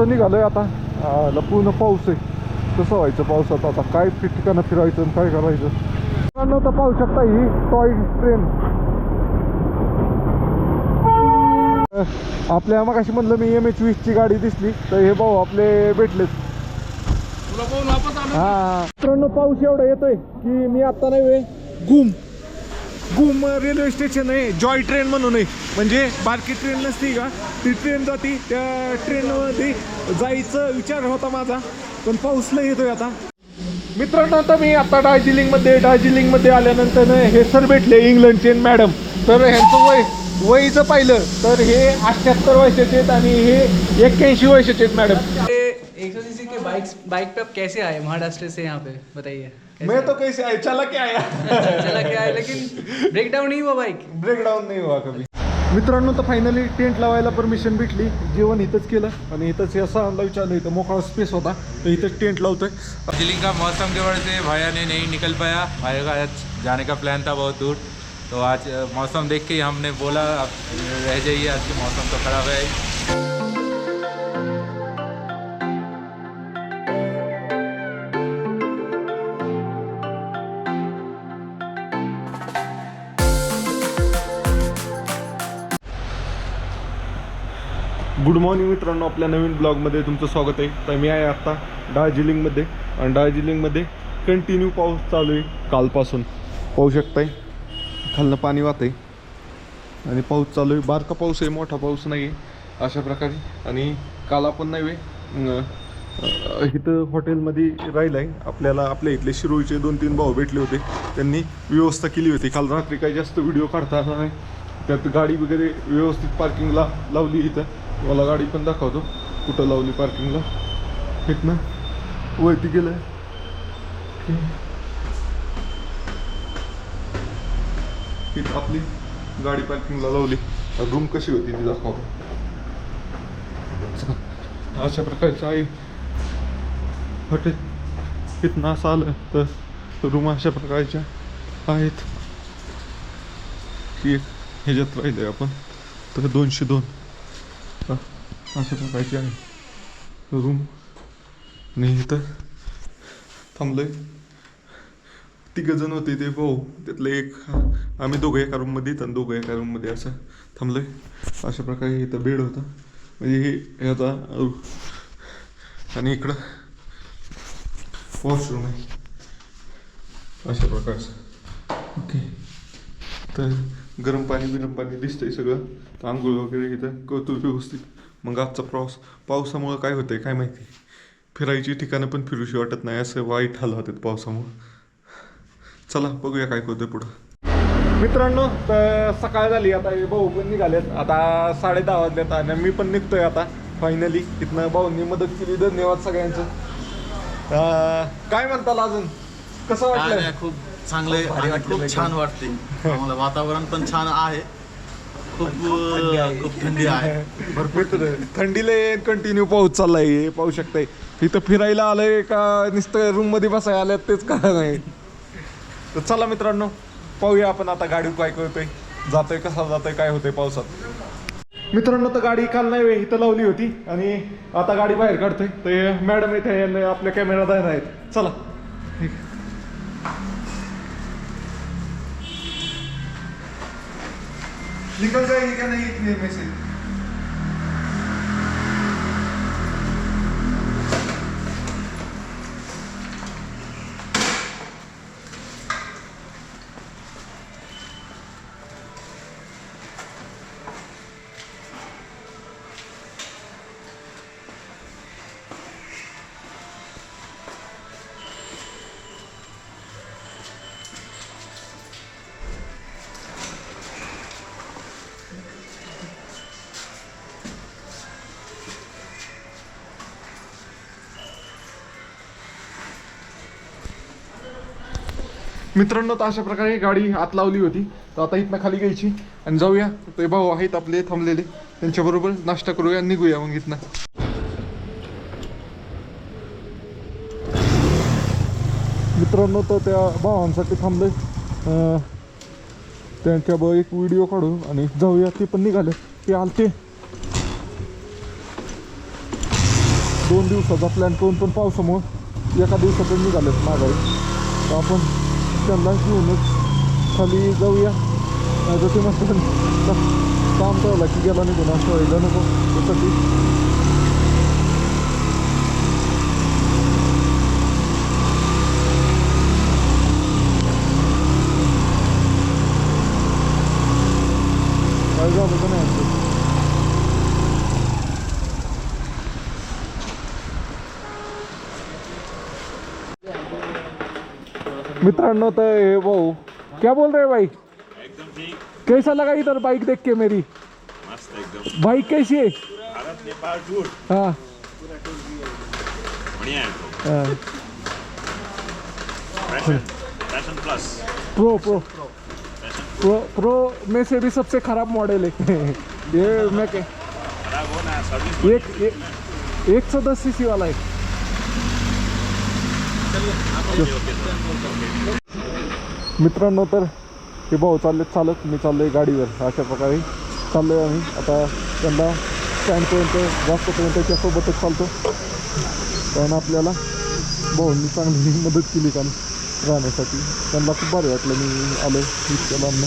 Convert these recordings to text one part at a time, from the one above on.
तर निघालोय आता. पूर्ण पाऊस आहे. कसं व्हायचं पावसात आता? काय ठिकाणं फिरायचं काय करायचं? मित्रांनो, तर पाहू शकता ही टॉय ट्रेन. आपल्या मग अशी म्हणलं मी एम एच वीसची गाडी दिसली तर हे भाऊ आपले भेटलेत. हा. मित्रांनो पाऊस एवढा येतोय की मी आता नाही वे गुम गुम रेल्वे स्टेशन आहे जॉय ट्रेन म्हणून आहे. म्हणजे बारकी ट्रेन नसती का? ती ट्रेन जाती त्या ट्रेनमध्ये जायचं विचार होता माझा पण पाऊस लय येतोय आता. मित्रांनो आता मी आता दार्जिलिंगमध्ये दार्जिलिंगमध्ये आल्यानंतर ना हे सर भेटले इंग्लंडचे मॅडम. तर ह्यांचं वय वयचं पाहिलं तर हे अठ्ठ्याहत्तर वर्षाचे आहेत आणि हे एक्क्याऐंशी वर्षाचे आहेत मॅडम. एक सौ सीसी के बाइक बाइक पे आप कैसे आए? महाराष्ट्र से यहाँ पे बताइए. मैं तो कैसे आया चला क्या आया? चला क्या है लेकिन ब्रेक डाउन नहीं हुआ बाइक ब्रेकडाऊन नाही हुआ कभी। मित्रांनो तर फायनली टेंट लावायला परमिशन भेटली. जेवण इथंच केलं. आणि इथंच असं आम्हाला विचारलं इथं मोकळा स्पेस होता. तर इथंच टेंट लावतोय. दार्जिलिंग का मौसम की वजह से भैया ने नहीं निकल पाया. भाई का आज जाने का प्लान था बहुत दूर. तो आज मौसम देख के ही हमने बोला आप रह जाइए आज के मौसम तो ख़राब है। गुड मॉर्निंग मित्रांनो. आपल्या नवीन ब्लॉगमध्ये तुमचं स्वागत आहे. तर मी आहे आत्ता दार्जिलिंगमध्ये. आणि दार्जिलिंगमध्ये कंटिन्यू पाऊस चालू आहे कालपासून. पाहू शकताय खालनं पाणी वाहत आहे आणि पाऊस चालू आहे. बारका पाऊस आहे मोठा पाऊस नाही आहे अशा प्रकारे. आणि काल आपण नाही वे इथं हॉटेलमध्ये राहिलं आहे आपल्याला आपल्या इथले शिरोईचे दोन तीन भाऊ भेटले होते. त्यांनी व्यवस्था केली होती. काल रात्री काही जास्त व्हिडिओ काढता आला नाही. त्यात गाडी वगैरे व्यवस्थित पार्किंगला लावली इथं. मला गाडी पण दाखवतो. कुठं लावली पार्किंगला इथनं वरती गेलं इथं आपली गाडी पार्किंगला लावली. रूम कशी होती ती दाखव. अशा प्रकारचं आहे. हॉटेल. इथनं असं आलं तर रूम अशा प्रकारच्या आहेत. की एक ह्याच्यात राहिले आपण तर दोनशे दोन. अशा टाकायची आहे. रूम आणि इथं थांबलोय. तिघ जण होते ते भाऊ त्यातलं एक आम्ही दोघं एका रूममध्ये आणि दोघं एका रूममध्ये असं थांबलोय. अशा प्रकारे इथं बेड होता. म्हणजे हे ह्याचा आणि इकडं वॉशरूम आहे. अशा प्रकारचं. ओके. तर गरम पाणी बिरम पाणी दिसतंय सगळं. तर आंघोळ वगैरे इथं कौतुक व्यवस्थित. मग आजचा प्रवास पावसामुळं काय होतंय काय माहिती? फिरायची ठिकाणं पण फिरूशी वाटत नाही असं वाईट हाल होतात पावसामुळं. चला बघूया काय होतंय पुढं. मित्रांनो तर सकाळ झाली आता हे भाऊ पण निघालेत. आता साडे दहा वाजल्यात आणि मी पण निघतोय आता फायनली इथनं भाऊंनी मदत केली धन्यवाद सगळ्यांचं. अं, काय म्हणताल अजून? कसं वाटलं? खूप चांगले खूप छान वाटते आम्हाला वातावरण पण छान आहे. खूप अं, खूप थंडी आहे. भरपूर थंडीला कंटिन्यू पाऊस चाललाय हे पाहू शकताय. इथं फिरायला आलंय का नुसतं रूममध्ये बसायला आल्यात तेच का नाही? तर चला मित्रांनो पाहूया आपण आता गाडी काय करतोय. जातोय कसा जातोय काय होतंय पावसात. मित्रांनो तर गाडी काल नाही वे इथं लावली होती. आणि आता गाडी बाहेर काढतोय. तर मॅडम इथे आपल्या कॅमेरा आहेत चला. निकल जाएगी क्या? नहीं इतने में से। मित्रांनो तर अशा प्रकारे गाडी आत लावली होती. तर आता इथनं खाली घ्यायची आणि जाऊया. ते भाऊ आहेत आपले थांबलेले. त्यांच्याबरोबर नाश्ता करूया निघूया मग इथनं. मित्रांनो तर त्या भावांसाठी थांबले त्यांच्या त्यांच्याबरोबर एक व्हिडिओ काढू आणि जाऊया. ते पण निघाले. ते आलते. दोन दिवसाचा प्लॅन करून पण पावसामुळं एका दिवसात निघालेत माघारी. तर आपण त्यांना घेऊनच खाली जाऊया. नाही ते मस्त काम ठेवला की गेला निघून असं व्हायला नको. त्यासाठी. काय झालं का नाही? आमचं मित्रांनो तो ये भाऊ क्या बोल रहे हैं भाई? एकदम ठीक. कैसा लगा इधर बाइक देख के मेरी? मस्त एकदम. बाइक कैसी है? भारत नेपाल टूर हाँ। बढ़िया plus pro pro pro pro में से भी सबसे खराब मॉडल है। ये मैं के खराब हो ना सर्विस एक एक एक सौ दस सी वाला है। मित्रांनो तर हे भाऊ चालले चालत. मी चाललोय गाडीवर. अशा प्रकारे चाललोय आम्ही. आता त्यांना स्टँडपर्यंत जास्तपर्यंत त्याच्यासोबतच चालतो. कारण आपल्याला भाऊंनी चांगली मदत केली कारण राहण्यासाठी. त्यांना खूप भारी वाटलं. मी आलो इतक्या लांबनं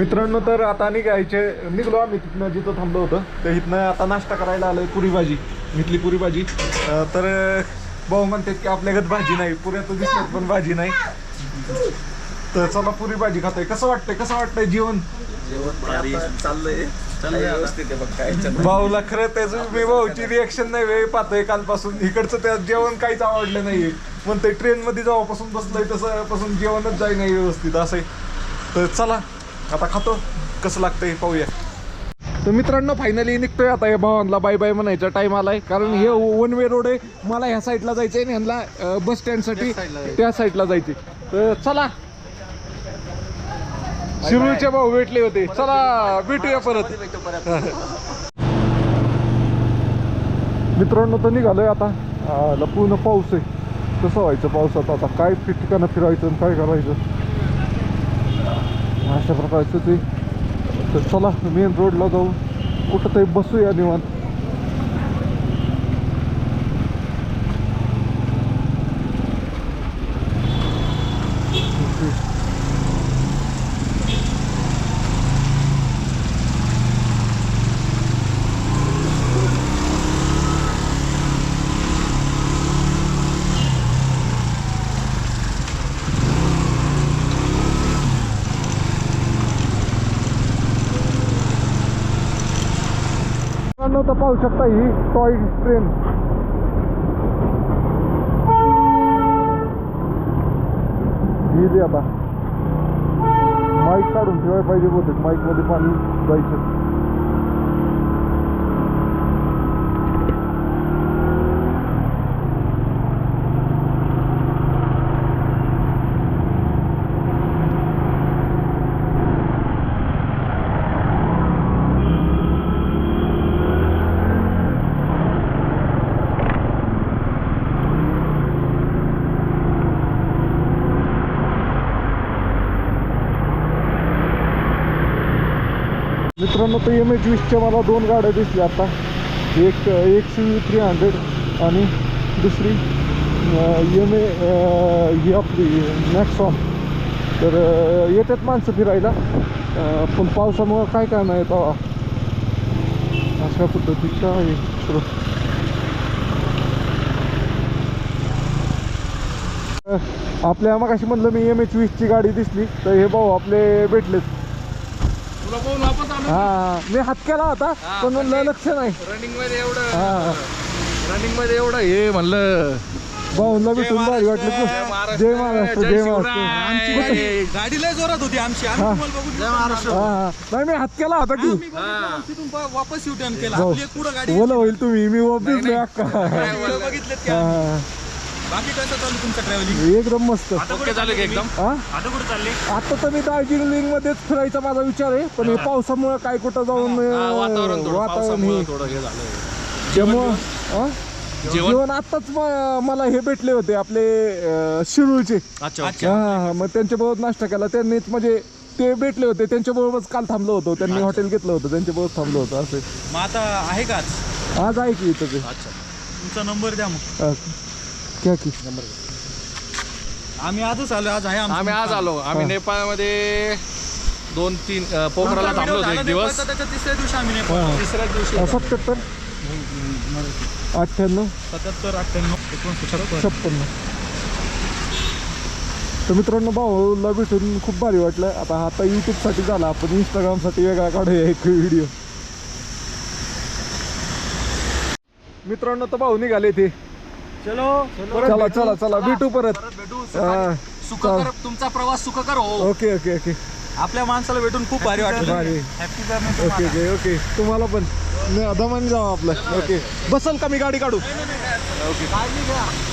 मित्रांनो तर आता निघायचे निघलो आम्ही. तिथनं जिथं थांबलो होतं तर इथनं आता नाश्ता करायला आलोय पुरी भाजी इथली पुरी भाजी अं, तर भाऊ म्हणतात की आपल्याकडे भाजी नाही पुऱ्या तर दिसतात पण भाजी नाही. तर चला पुरी भाजी खातोय. कसं वाटतंय कसं वाटतंय जेवण? चाललंय. चाललंय व्यवस्थित आहे बघ काय भाऊला खरं त्याचं मी भाऊची रिएक्शन नाही वेळ पाहतोय कालपासून. इकडचं त्या जेवण काहीच आवडलं नाहीये. म्हणतोय ट्रेन मध्ये जेव्हापासून बसलोय तसं पासून जेवणच जाई नाही व्यवस्थित असं आहे. तर चला आता खातो. कसं लागतंय पाहूया. तर मित्रांनो फायनली निघतोय आता या भावांना बाय बाय म्हणायचा टाइम आलाय. कारण हे वन वे रोड आहे. मला ह्या साईडला जायचंय आणि ह्यांना बस स्टँडसाठी त्या साईडला जायचे तर चला. शिरूरचे भाऊ भेटले होते. चला भेटूया परत. मित्रांनो तर निघालोय आता. पूर्ण पाऊस आहे. कसं व्हायचं पावसात आता? काय ठिकाणं फिरायचं काय करायचं? अशा प्रकारचं ते तर चला मेन रोडला जाऊ. कुठं तरी बसूया निवांत मित्रांनो तर पाहू शकता ही टॉय ट्रेन ही दे आता. माईक काढून ठेवायला पाहिजे बहुतेक. माईकमध्ये पाणी जायचं. मित्रांनो तर एम एच वीसच्या मला दोन गाड्या दिसल्या आता. एक एक सी थ्री हंड्रेड आणि दुसरी एम ए ही आपली मॅक्सॉन तर येतात माणसं फिरायला. पण पावसामुळं काय काय नाही तेव्हा अशा पद्धतीच्या आहे आपल्या मग म्हणलं मी एम एच वीसची गाडी दिसली तर हे भाऊ आपले भेटलेत. हा मी हात केला होता पण म्हणलं लक्ष नाही. रनिंगमध्ये एवढं हा. रनिंगमध्ये एवढं हे म्हणलं भाऊला भेटून भारी वाटलं. खूप. जय महाराष्ट्र जय महाराष्ट्र. गाडी लय जोरात होती आमची. जय महाराष्ट्र. नाही मी हात केला होता की तिथून वापस यू टर्न केला पुढं गाडी बोला होईल तुम्ही मी वापस अक्का. बाकी कसं चालू तुमचं ट्रॅव्हलिंग एकदम मस्त. चालू का एकदम? हा आता कुठे चालली? आता तर मी दार्जिलिंग मध्येच फिरायचा माझा विचार आहे पण हे पावसामुळे काय कुठं जाऊन अं, वातावरण हे थोडं हे झालं त्यामुळं हा? जेवण? आताच म- मला हे भेटले होते आपले अं, शिरूरचे अच्छा हा हा मग त्यांच्याबरोबर नाश्ता केला. त्यांनीच म्हणजे ते भेटले होते त्यांच्याबरोबरच काल थांबलो होतो. त्यांनी हॉटेल घेतलं होतं त्यांच्याबरोबर थांबलो होतो असे. मग आता आहे का आज? आज आहे की इथं ते. अच्छा. तुमचा नंबर द्या मग. क्या की? आम्ही आजच आलो आज आहे आमचं आम्ही आज आलो. आम्ही नेपाळमध्ये दोन तीन अ, पोखराला थांबलो होतो एक दिवस. त्याच्या तिसऱ्या दिवशी आम्ही नेपाळ हा. तिसऱ्याच दिवशी सत्याहत्तर? अठ्ठ्याण्णव? सत्याहत्तर अठ्ठ्याण्णव एकोणसत्तर. छप्पन्न. तर मित्रांनो भाऊला भेटून खूप भारी वाटलं. आता आता यूट्यूबसाठी झाला आपण इंस्टाग्रामसाठी वेगळा काढूया एक व्हिडिओ मित्रांनो तर भाऊ निघाले ते चलो चला. चला चला भेटू परत. भेटू. सुखकर तुमचा प्रवास सुखकर हो. Okay okay okay. आपल्या माणसाला भेटून खूप भारी वाटलं. भारी. Happy journey okay okay okay. तुम्हाला पण. न- दमाने जाऊ आपलं. ओके. बसल का मी गाडी काढू?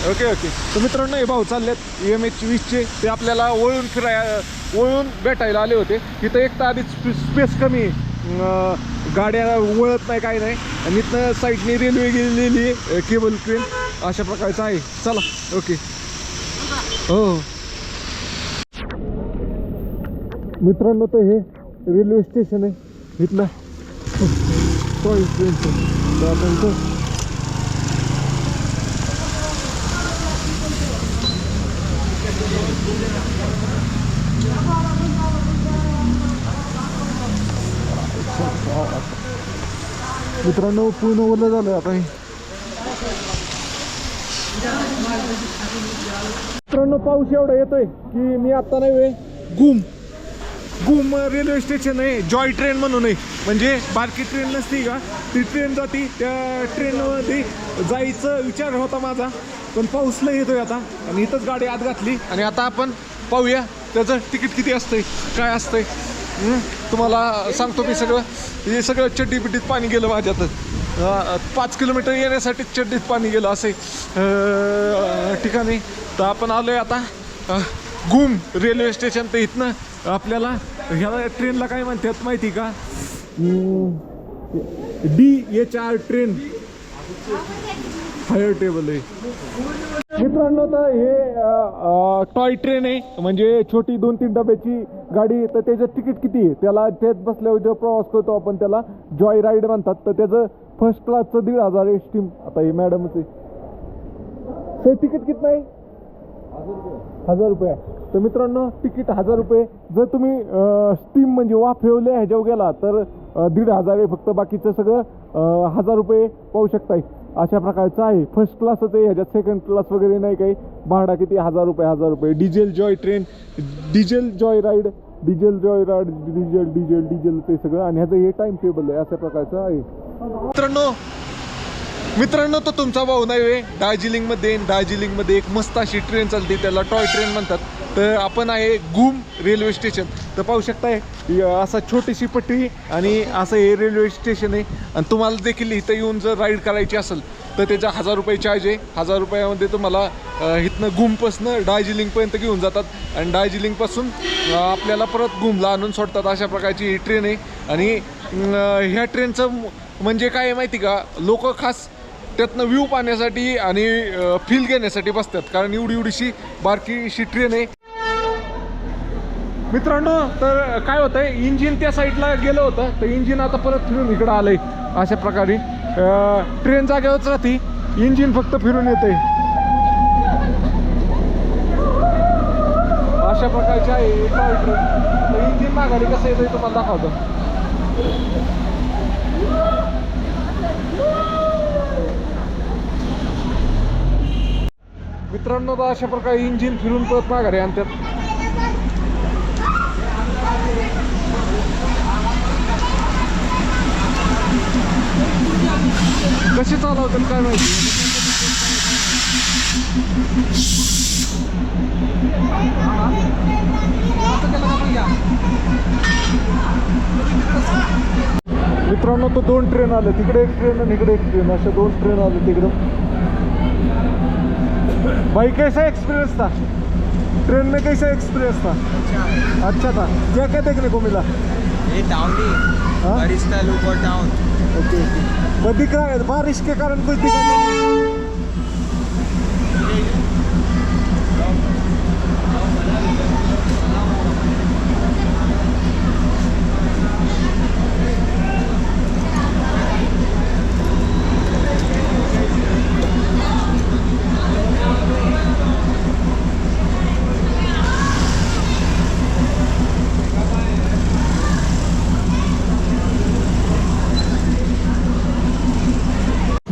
ओके. ओके तर मित्रांनो हे भाऊ चाललेत. एम एच वीसचे. ते आपल्याला वळून फिराय वळून भेटायला आले होते. तिथं एक तर आधीच स्पेस कमी. आहे. अं, गाड्या वळत नाही काय नाही. आणि इथनं साईडने रेल्वे गेलेली केबल ट्रेन अशा प्रकारचं आहे. चला ओके. हो. मित्रांनो तर हे रेल्वे स्टेशन आहे. इथलं. टॉय आपण मित्रांनो पूर्ण ओलं झालं आता हे. मित्रांनो पाऊस एवढा येतोय की मी आता नाही गुम. गुम रेल्वे स्टेशन आहे जॉय ट्रेन म्हणून आहे. म्हणजे बारकी ट्रेन नसती का? ती ट्रेन जाती त्या ट्रेनमध्ये जायचं विचार होता माझा. पण पाऊस लय येतोय आता. आणि इथंच गाडी आत घातली. आणि आता आपण पाहूया त्याचं तिकीट किती असतंय काय असतंय. तुम्हाला सांगतो मी सगळं. हे सगळं चड्डी बिड्डीत पाणी गेलं माझ्यात. पाच किलोमीटर येण्यासाठी चड्डीत पाणी गेलं असे ठिकाणी. तर आपण आलोय आता गुम रेल्वे स्टेशन तर इथनं आपल्याला ह्या ट्रेनला काय म्हणतात माहिती का? D H R train. Hire table आहे. मित्रांनो तर हे टॉय ट्रेन आहे. म्हणजे छोटी दोन तीन डब्याची गाडी तर त्याचं तिकीट किती आहे? त्याला त्यात बसल्यावर जो प्रवास करतो आपण त्याला जॉय राईड म्हणतात. तर त्याचं फर्स्ट क्लासचं दीड हजार एस्टीम आता हे मॅडमच आहे. ते तिकीट किती नाही हजार रुपये. तर मित्रांनो तिकीट हजार रुपये. जर तुम्ही स्टीम म्हणजे वाफेवले ह्याच्यावर गेला तर दीड हजार आहे फक्त बाकीचं सगळं हजार रुपये पाहू शकताय. अशा प्रकारचं आहे. फर्स्ट क्लासच आहे ह्याच्यात सेकंड क्लास वगैरे नाही काही. भाडा किती? हजार रुपये हजार रुपये. Diesel joy train diesel joy ride diesel joy ride diesel diesel diesel ते सगळं. आणि ह्याचं हे टाइम टेबल आहे अशा प्रकारचं आहे. मित्रांनो मित्रांनो तो तुमचा भाऊ नाही आहे दार्जिलिंगमध्ये दार्जिलिंगमध्ये एक मस्त अशी ट्रेन चालते त्याला टॉय ट्रेन म्हणतात. तर आपण आहे गुम रेल्वे स्टेशन तर पाहू शकताय असा छोटीशी पट्टी आणि असं हे रेल्वे स्टेशन आहे. आणि तुम्हाला देखील इथं येऊन जर राईड करायची असेल तर त्याचा हजार रुपये चार्ज आहे. हजार रुपयामध्ये तुम्हाला इथनं गुमपासनं दार्जिलिंगपर्यंत घेऊन जातात. आणि दार्जिलिंगपासून आपल्याला परत गुमला आणून सोडतात. अशा प्रकारची ही ट्रेन आहे. आणि ह्या ट्रेनचं म्हणजे काय आहे माहिती का? लोक खास त्यातनं व्ह्यू पाहण्यासाठी आणि फील घेण्यासाठी बसतात. कारण एवढी एवढीशी बारकीशी ट्रेन आहे. मित्रांनो तर काय होतंय? इंजिन त्या साईडला गेलं होतं. तर इंजिन आता परत फिरून इकडं आलंय. अशा प्रकारे ट्रेन जागेवरच राहते. इंजिन फक्त फिरून येते अशा प्रकारच्या आहे ट्रेन तर इंजिन माघारी कसं येतंय तुम्हाला दाखवतो. मित्रांनो तर अशा प्रकारे इंजिन फिरून परत माघारी आणतात. कसे चालवतात काय माहिती? मित्रांनो तो दोन ट्रेन आले. तिकडे एक ट्रेन आणि इकडे एक ट्रेन अशा दोन ट्रेन आले तिकडं. भाई कैसा एक्सपीरियंस था? ट्रेन में कैसा एक्सपीरियंस था? अच्छा था। क्या क्या देखने को मिला? ये डाउनी हाँ? बारिश का लुक और डाउन ओके ओके दिख रहा है बारिश के कारण कुछ दिखा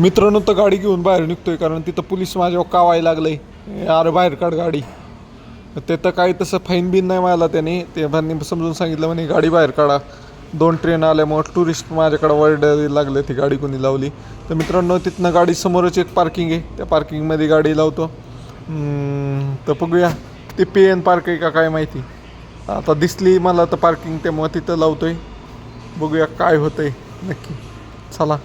मित्रांनो तर गाडी घेऊन बाहेर निघतोय कारण तिथं पोलीस माझ्यावर कावायला लागलंय. अरे बाहेर काढ गाडी. ते तर काही तसं फाईन बिन नाही मला त्याने. ते त्यांनी समजून सांगितलं म्हणे गाडी बाहेर काढा. दोन ट्रेन आल्यामुळं टुरिस्ट माझ्याकडे वर्ड लागले ती गाडी कोणी लावली. तर मित्रांनो तिथनं गाडी समोरच एक पार्किंग आहे. त्या पार्किंगमध्ये गाडी लावतो. तर बघूया. ते पे एन पार्क आहे का काय माहिती. आता दिसली मला तर पार्किंग त्यामुळे तिथं लावतोय. बघूया काय होतंय नक्की. चला.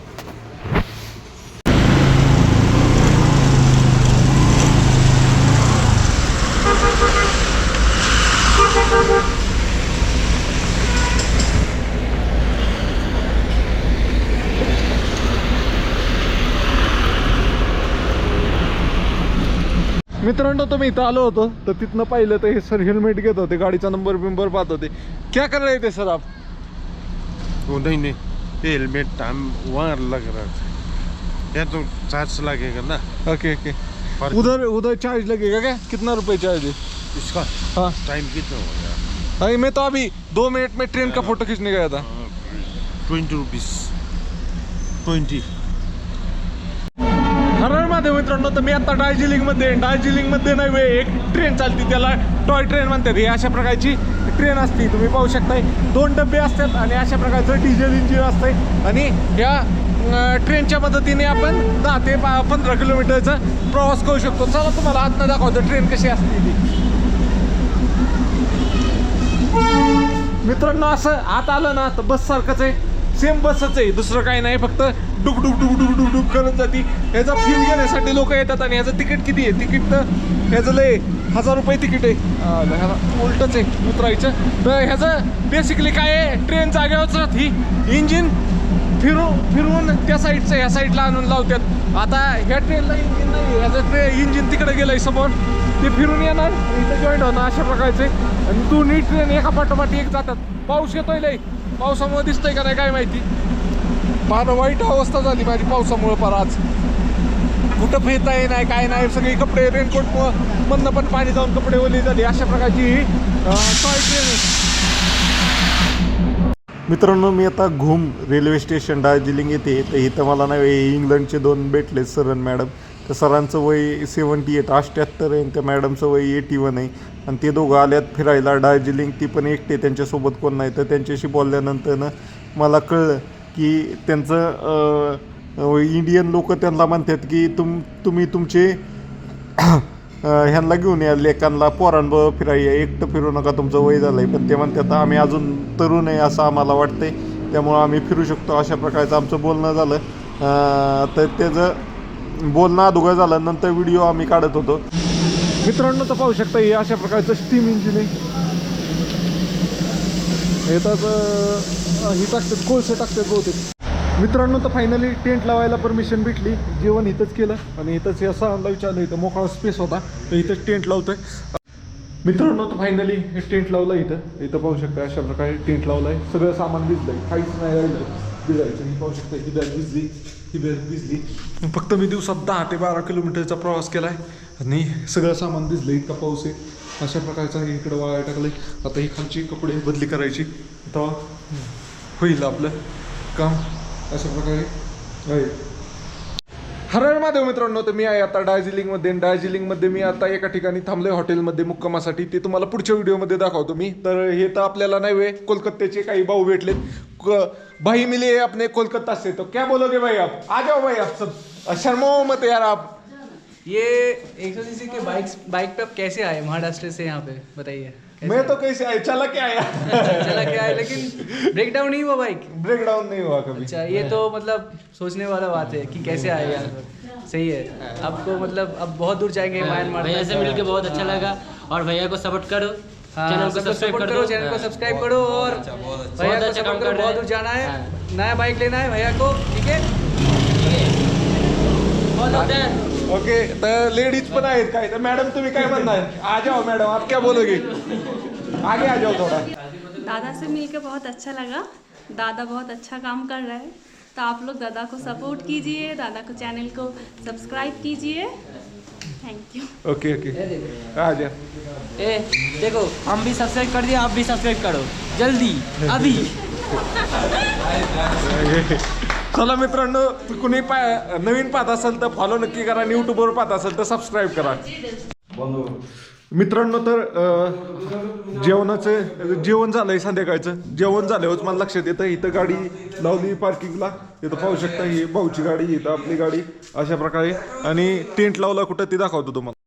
मित्रांनो तुम्ही इथं आलो होतो तर तिथनं पाहिलं तर हे सर हेल्मेट घेत होते गाडीचा नंबर बिंबर पाहत होते. क्या कर रहे थे सर आप? वो नहीं नहीं ये हेलमेट हम वहाँ लग रहा था। या तो चार्ज लगेगा ना। ओके ओके पर उधर उधर चार्ज लगेगा क्या? कितना रुपए चार्ज है? इसका हाँ। टाइम कितना हो गया? अरे मैं तो अभी दो मिनट में ट्रेन का फ़ोटो खींचने गया था। ट्वेंटी रुपीज़ ट्वेंटी हरळ मित्रांनो तर मी आता दार्जिलिंगमध्ये मध्ये दार्जिलिंगमध्ये नाही वे एक ट्रेन चालते त्याला टॉय ट्रेन म्हणतात. हे अशा प्रकारची ट्रेन असते. तुम्ही पाहू शकताय. दोन डबे असतात आणि अशा प्रकारचं डिझेल इंजिन असतंय. आणि या ट्रेनच्या मदतीने आपण दहा ते पंधरा किलोमीटरचा प्रवास करू शकतो. चला तुम्हाला आत्ता दाखवतो ट्रेन कशी असते ती. मित्रांनो असं आत आलं ना तर बस सारखंच आहे. सेम बसच आहे. दुसरं काही नाही. फक्त डुक डुक डुक डुक डुक डुक करत जाती. ह्याचा फील घेण्यासाठी लोक येतात आणि ह्याचं तिकीट किती आहे? तिकीट तर ह्याचं लय हजार रुपये तिकीट आहे. ह्याला उलटच आहे. उतरायचं. तर ह्याचं बेसिकली काय आहे? ट्रेन जागेवरच ही. इंजिन फिरू फिरवून त्या साईडचं ह्या साईडला आणून लावतात आता ह्या ट्रेनला इंजिन नाही ह्याचं ट्रे इंजिन तिकडे आहे समोर. ते फिरून येणार. इथं जॉईंट होणार. अशा प्रकारचे. आणि दोन्ही ट्रेन एका पाठोपाठी एक जातात. पाऊस येतोय लई पावसामुळे दिसतंय का नाही काय माहिती? फार वाईट अवस्था झाली माझी पावसामुळं फार आज. कुठं फिरता ये नाही काय नाही सगळे कपडे रेनकोट मधनं पण पाणी जाऊन कपडे ओले झाले. अशा प्रकारची आहे. मित्रांनो मी आता घुम रेल्वे स्टेशन दार्जिलिंग येते तर इथं मला नाही इंग्लंडचे दोन भेटले सर मॅडम. तर सरांचं वय सेवन्टी एट अठ्ठ्याहत्तर आहे त्या मॅडमचं वय एटी वन आहे. आणि ते दोघं आल्यात फिरायला. दार्जिलिंग ती पण एकटे त्यांच्यासोबत कोण नाही. तर त्यांच्याशी बोलल्यानंतरनं मला कळलं की त्यांचं इंडियन लोक त्यांना म्हणतात की तुम तुम्ही तुमचे ह्यांना घेऊन या लेकांना पोरांबरोबर फिरायला एकटं फिरू नका तुमचं वय झालं आहे पण ते म्हणतात आम्ही अजून तरुण आहे असं आम्हाला वाटतंय. त्यामुळं आम्ही फिरू शकतो. अशा प्रकारचं आमचं बोलणं झालं. तर त्याचं बोलणं अधुगं झालं नंतर व्हिडिओ आम्ही काढत होतो. मित्रांनो तर पाहू शकता हे अशा प्रकारचं स्टीम इंजिन आहे. येतात हे टाकतात कोळसे टाकतात बहुतेक. मित्रांनो तर फायनली टेंट लावायला परमिशन भेटली. जेवण इथंच केलं आणि इथंच या असं विचारलं इथं मोकळा स्पेस होता तर इथंच टेंट लावतोय. मित्रांनो तर फायनली हे टेंट लावलं इथं. इथं पाहू शकता अशा प्रकारे टेंट लावलाय. सगळं सामान भिजलंय काहीच नाही राहिलं भिजायचं मी पाहू शकता ही बॅग भिजली ही बॅग भिजली फक्त मी दिवसात दहा ते बारा किलोमीटरचा प्रवास केलाय. आणि सगळं सामान भिजलं इतका पाऊस आहे. अशा प्रकारचा हे इकडं वाळायला आता ही खालची कपडे बदली करायची. आता होईल आपलं काम. अशा प्रकारे आहे. हरळ महादेव मित्रांनो तर मी आहे आता दार्जिलिंगमध्ये. दार्जिलिंगमध्ये मी आता एका ठिकाणी थांबलोय हॉटेलमध्ये मुक्कामासाठी. ते तुम्हाला पुढच्या व्हिडिओमध्ये दाखवतो मी. तर हे तर आपल्याला नाही वे कोलकात्याचे काही भाऊ भेटलेत. भाई मिले अपने कोलकाता से। तो क्या बोलोगे भाई आप? आ जाओ भाई आप सब। शर्माओ मत यार आप। ये एक सौ सीसी के बाइक बाइक पे आप कैसे आए? महाराष्ट्र से यहाँ पे बताइए। मैं तो कैसे आया चला क्या आया। चला क्या है लेकिन ब्रेक डाउन नहीं हुआ बाइक ब्रेक डाउन नहीं हुआ कभी। अच्छा ये तो मतलब सोचने वाला बात है कि कैसे आए यहाँ पर सही है। आपको मतलब अब बहुत दूर जाएँगे म्यांमार भैया से मिलके बहुत अच्छा लगा। और भैया को सपोर्ट करो। हाँ, चैनल को सब्सक्राइब कर करो दो। चैनल को हाँ। सब्सक्राइब करो और भैया को अच्छा करो बहुत दूर जाना है। हाँ। नया बाइक लेना है भैया को ठीक है? है। ओके तर लेडीज़ पण आहेत काय तर मॅडम तुम्ही काय म्हणणार आ जाओ मैडम आप क्या बोलोगे? आगे आ जाओ थोड़ा। दादा से मिलकर बहुत अच्छा लगा। दादा बहुत अच्छा काम कर रहे हैं। तो आप लोग दादा को सपोर्ट कीजिए दादा को चैनल को सब्सक्राइब कीजिए। थैंक यू ओके ओके आ जा। ए देखो हम भी सब्सक्राइब कर दिए आप भी सब्सक्राइब करो। जल्दी अभी। चला मित्रांनो कुणी पाय नवीन पाहत असेल तर फॉलो नक्की करा आणि यूट्यूबवर पाहत असेल तर सबस्क्राईब करा. मित्रांनो तर जेवणाचं जेवण झालंय संध्याकाळचं. जेवण झाल्यावरच हो, मला लक्षात येतं इथं गाडी लावली पार्किंगला इथं पाहू शकता ही भाऊची गाडी इथं आपली गाडी अशा प्रकारे. आणि टेंट लावला कुठं ते दाखवतो तुम्हाला.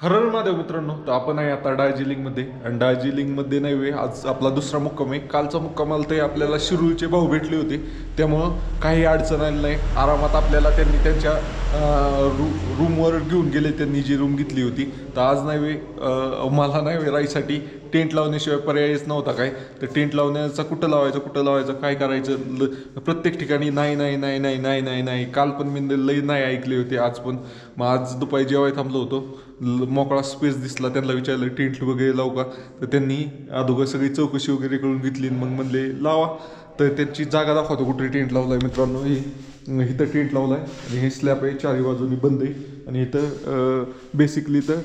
हरर महादेव मित्रांनो तर आपण आहे आता दार्जिलिंगमध्ये. आणि दार्जिलिंगमध्ये नाही आज आपला दुसरा मुक्काम आहे. कालचा मुक्कम आला ते आपल्याला शिरूरचे भाऊ भेटले होते. त्यामुळं काही अडचण आली नाही. आरामात आपल्याला त्यांनी त्यांच्या रू रूमवर घेऊन गेले त्यांनी जी रूम घेतली होती. तर आज नाही वे मला नाही वे राईसाठी टेंट लावण्याशिवाय पर्यायच नव्हता काय. तर टेंट लावण्याचा कुठं लावायचं कुठं लावायचं काय करायचं? ल- प्रत्येक ठिकाणी नाही नाही नाही नाही नाही नाही नाही. काल पण मी लई नाही ऐकले होते आज पण. मग आज दुपारी जेवाय थांबलो होतो मोकळा स्पेस दिसला त्यांना विचारलं टेंट वगैरे लावू का? तर त्यांनी अगोदर सगळी चौकशी वगैरे करून घेतली आणि मग म्हणले लावा. तर त्यांची जागा दाखवतो कुठे टेंट लावलाय मित्रांनो. हे इथं टेंट लावलाय आणि हे स्लॅब आहे चारी बाजूनी बंद आहे. आणि इथं बेसिकली तर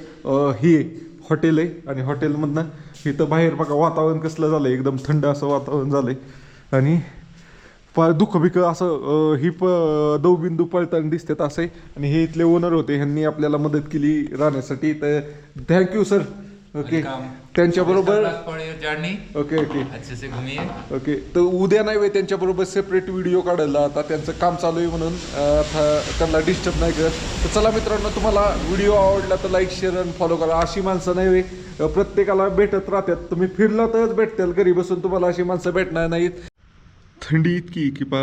हे आहे हॉटेल आहे. आणि हॉटेलमधनं इथं बाहेर बघा वातावरण कसलं झालं एकदम थंड असं वातावरण झालं आहे आणि प दुःख असं ही प दवबिंदू पळताना दिसतात आहे. आणि हे इथले ओनर होते. ह्यांनी आपल्याला मदत केली राहण्यासाठी. तर थँक्यू सर ओके त्यांच्याबरोबर जर्नी ओके ओके अच्छे से घूमिए ओके तर उद्या नाही वे त्यांच्याबरोबर सेपरेट व्हिडिओ काढायला. आता त्यांचं काम चालू आहे म्हणून त्यांना डिस्टर्ब नाही करत. तर चला मित्रांनो तुम्हाला व्हिडिओ आवडला तर लाईक शेअर आणि फॉलो करा. अशी माणसं नाही वे प्रत्येकाला भेटत राहतात. तुम्ही फिरला तरच भेटतील. घरी बसून तुम्हाला अशी माणसं भेटणार नाहीत. थंडी इतकी की पा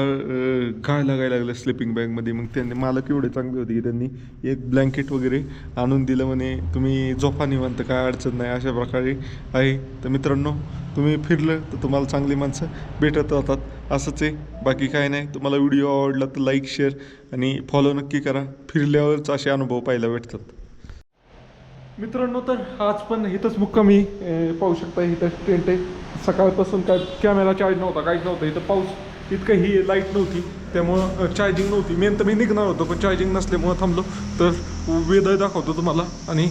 काय लागायला लागलं स्लिपिंग बॅगमध्ये मग त्यांनी मालक एवढे चांगले होते की त्यांनी एक ब्लँकेट वगैरे आणून दिलं म्हणे तुम्ही झोपा निवांत काय अडचण नाही अशा प्रकारे आहे. तर मित्रांनो तुम्ही फिरलं तर तुम्हाला चांगली माणसं भेटत राहतात. असंच आहे. बाकी काय नाही. तुम्हाला व्हिडिओ आवडला तर लाईक शेअर आणि फॉलो नक्की करा. फिरल्यावरच असे अनुभव पाहायला भेटतात. मित्रांनो तर आज पण इथंच मुक्कामी पाहू शकता इथं टेंट आहे. सकाळपासून काय कॅमेरा चार्ज नव्हता काहीच नव्हतं. इथं पाऊस इतकं ही लाइट नव्हती त्यामुळं चार्जिंग नव्हती. मेन तर मी निघणार होतो पण चार्जिंग नसल्यामुळं थांबलो. तर वेदर दाखवतो तुम्हाला आणि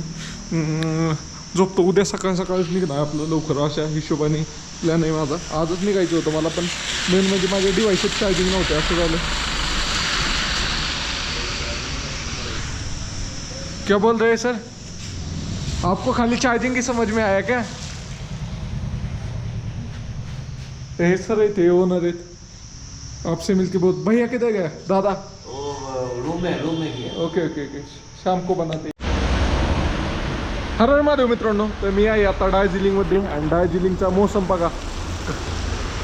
झोपतो. उद्या सकाळ सकाळच निघणार आपलं लवकर. अशा हिशोबाने प्लॅन आहे माझा. आजच निघायचं होतं मला पण मेन म्हणजे माझे डिव्हाइसच चार्जिंग नव्हते. असं झालं. क्या बोल रहे सर आपको खाली चार्जिंग की समझ में आया क्या? हे सर आहे ते ओनर आहेत आपसे मिलके बहुत भैया किधर गया? दादा? रूम में रूम में किया? Okay okay okay. शाम को बनाते हरर महादेव मित्रांनो तर मी आहे आता दार्जिलिंगमध्ये आणि दार्जिलिंगचा मोसम बघा.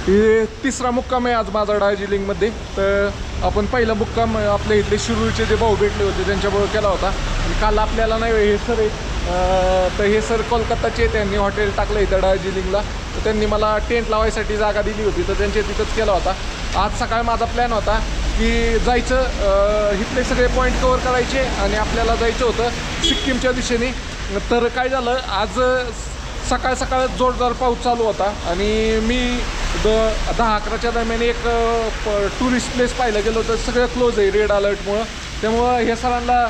हे तिसरा मुक्काम आहे आज माझा दार्जिलिंगमध्ये. तर आपण पहिला मुक्काम आपल्या इथले शिरूरचे जे भाऊ भेटले होते त्यांच्याबरोबर केला होता. आणि काल आपल्याला नाही हे सर तर हे सर कोलकाताचे त्यांनी हॉटेल टाकलं इथं दार्जिलिंगला. तर त्यांनी मला टेंट लावायसाठी जागा दिली होती तर त्यांच्या तिथंच केला होता. आज सकाळी माझा प्लॅन होता की जायचं इथले सगळे पॉईंट कवर करायचे आणि आपल्याला जायचं होतं सिक्कीमच्या दिशेने. तर काय झालं आज सकाळ सकाळ जोरदार पाऊस चालू होता आणि मी द दहा अकराच्या दरम्यान एक टुरिस्ट प्लेस पाहिलं गेलो तर सगळं क्लोज आहे रेड अलर्टमुळं त्यामुळं हे सरांना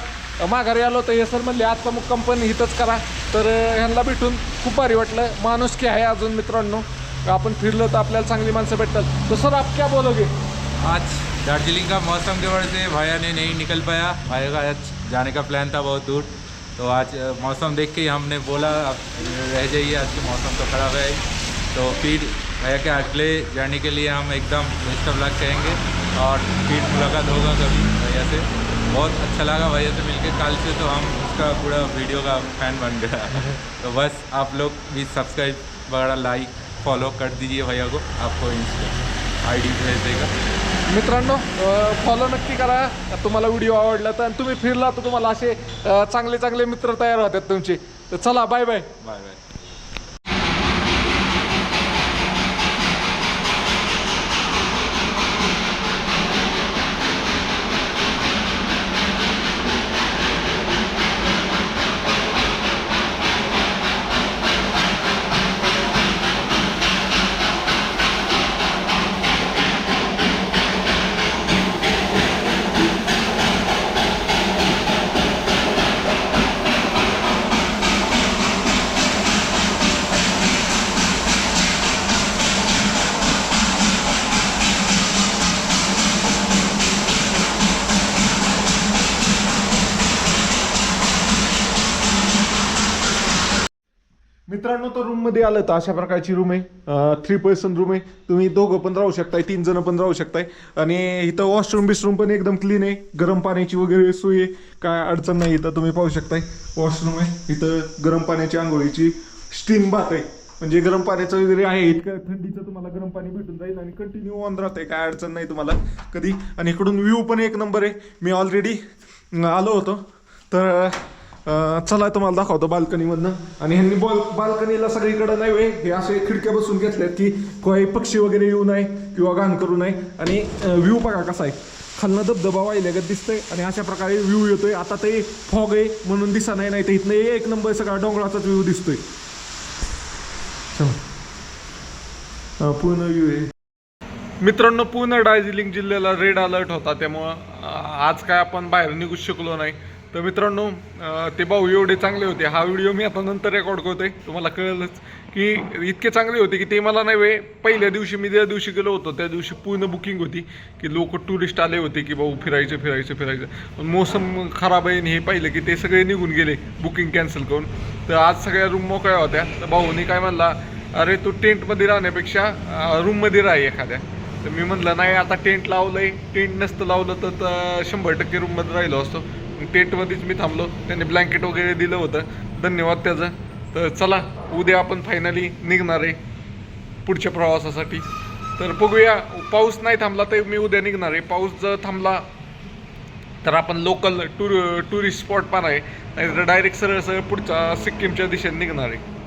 माघारी आलो तर हे सर म्हणले, आजचा मुक्काम पण इथंच करा. तर ह्यांना भेटून खूप भारी वाटलं. माणुसकी आहे अजून, मित्रांनो. आपण फिरलो तर आपल्याला चांगली माणसं भेटतात. तर, सर, आप क्या बोलोगे आज दार्जिलिंग का मौसम की वजह से भैया ने नहीं निकल पाया. भैया का आज जाने का प्लान था बहुत दूर. तो आज मौसम देख के हमने बोला आप रह जाइए, आज के मौसम तो ख़राब है। तो फिर भैया के अगले जाने के लिए हम एकदम बेस्ट ऑफ़ लक कहेंगे और फिर मुलाकात होगा कभी भैया से। बहुत अच्छा लगा भैया से मिलके। कल से तो हम उसका पूरा वीडियो का फैन बन गया। तो बस आप लोग भी सब्सक्राइब वगैरह लाइक फॉलो कर दीजिए भैया को। आपको इंस्टा आई डी भेज देगा। मित्रांनो फॉलो नक्की करा। तुम्हाला व्हिडिओ आवडला तर तुम्ही फिरला तर तुम्हाला असे चांगले चांगले मित्र तयार होतात तुमचे. तर चला बाय बाय बाय बाय मध्ये आलं तर अशा प्रकारची रूम आहे. थ्री पर्सन रूम आहे. तुम्ही दोघं पण राहू शकताय तीन जण पण राहू शकताय. आणि इथं वॉशरूम बिशरूम पण एकदम क्लीन आहे. गरम पाण्याची वगैरे सोय आहे. काय अडचण नाही इथं तुम्ही पाहू शकताय. वॉशरूम आहे. इथं गरम पाण्याची आंघोळीची स्टीम बात आहे. म्हणजे गरम पाण्याचं वगैरे आहे इतकं थंडीचं तुम्हाला गरम पाणी भेटून जाईल आणि कंटिन्यू ऑन राहतंय. काय अडचण नाही तुम्हाला कधी. आणि इकडून व्ह्यू पण एक नंबर आहे. मी ऑलरेडी आलो होतो. तर चला तुम्हाला दाखवतो बाल्कनीमधनं. आणि ह्यांनी बॉल बाल्कनीला सगळीकडे नाही वे हे असे खिडक्या बसून घेतल्यात की काही पक्षी वगैरे येऊ नये किंवा घाण करू नये. आणि व्ह्यू बघा कसा आहे. खालनं धबधबा वाहिल्यागत दिसतंय आणि अशा प्रकारे व्ह्यू येतोय. आता ते फॉग आहे म्हणून दिसा नाही नाही तर इथनं एक नंबर सगळा डोंगराचाच व्ह्यू दिसतोय. पूर्ण व्ह्यू आहे. मित्रांनो पूर्ण दार्जिलिंग जिल्ह्याला रेड अलर्ट होता. त्यामुळं आज काय आपण बाहेर निघू शकलो नाही. तर मित्रांनो ते भाऊ एवढे चांगले होते. हा व्हिडिओ मी आता नंतर रेकॉर्ड करतो आहे तुम्हाला कळलंच की इतके चांगले होते की ते मला नाही वे पहिल्या दिवशी मी ज्या दिवशी गेलो होतो त्या दिवशी पूर्ण बुकिंग होती की लोक टुरिस्ट आले होते की भाऊ फिरायचं फिरायचं फिरायचं. पण मोसम खराब आहे आणि हे पाहिलं की ते सगळे निघून गेले बुकिंग कॅन्सल करून. तर आज सगळ्या रूम मोकळ्या होत्या. तर भाऊनी काय म्हणला अरे तू टेंटमध्ये राहण्यापेक्षा रूममध्ये राह एखाद्या. तर मी म्हटलं नाही आता टेंट लावलं आहे टेंट नसतं लावलं तर शंभर टक्के रूममध्ये राहिलो असतो. टेंटमध्येच मी थांबलो. त्यांनी ब्लँकेट वगैरे दिलं होतं. धन्यवाद त्याचं. तर चला उद्या आपण फायनली निघणार आहे पुढच्या प्रवासासाठी. तर बघूया पाऊस नाही थांबला तर मी उद्या निघणार आहे. पाऊस जर थांबला तर आपण लोकल टूर टुरिस्ट स्पॉट पण आहे. नाही तर डायरेक्ट सरळ सरळ पुढच्या सिक्कीमच्या दिशेने निघणार आहे.